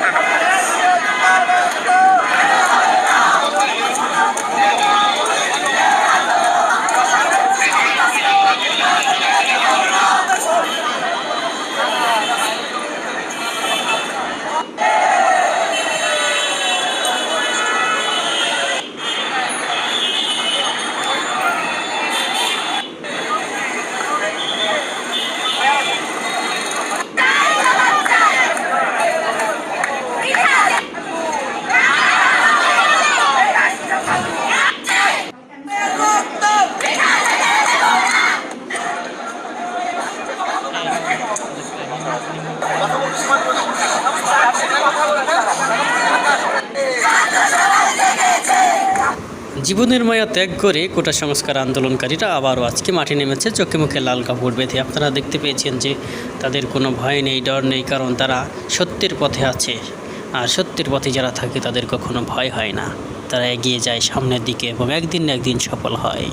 Let's go! Let's go! জীবনের মায়া ত্যাগ করে কোটা সংস্কার আন্দোলনকারীরা আবারও আজকে মাঠে নেমেছে, চোখে মুখে লাল কাপড় বেঁধে। আপনারা দেখতে পেয়েছেন যে তাদের কোনো ভয় নেই, ডর নেই, কারণ তারা সত্যের পথে আছে। আর সত্যের পথে যারা থাকে তাদের কখনো ভয় হয় না। তারা এগিয়ে যায় সামনের দিকে এবং একদিন না একদিন সফল হয়।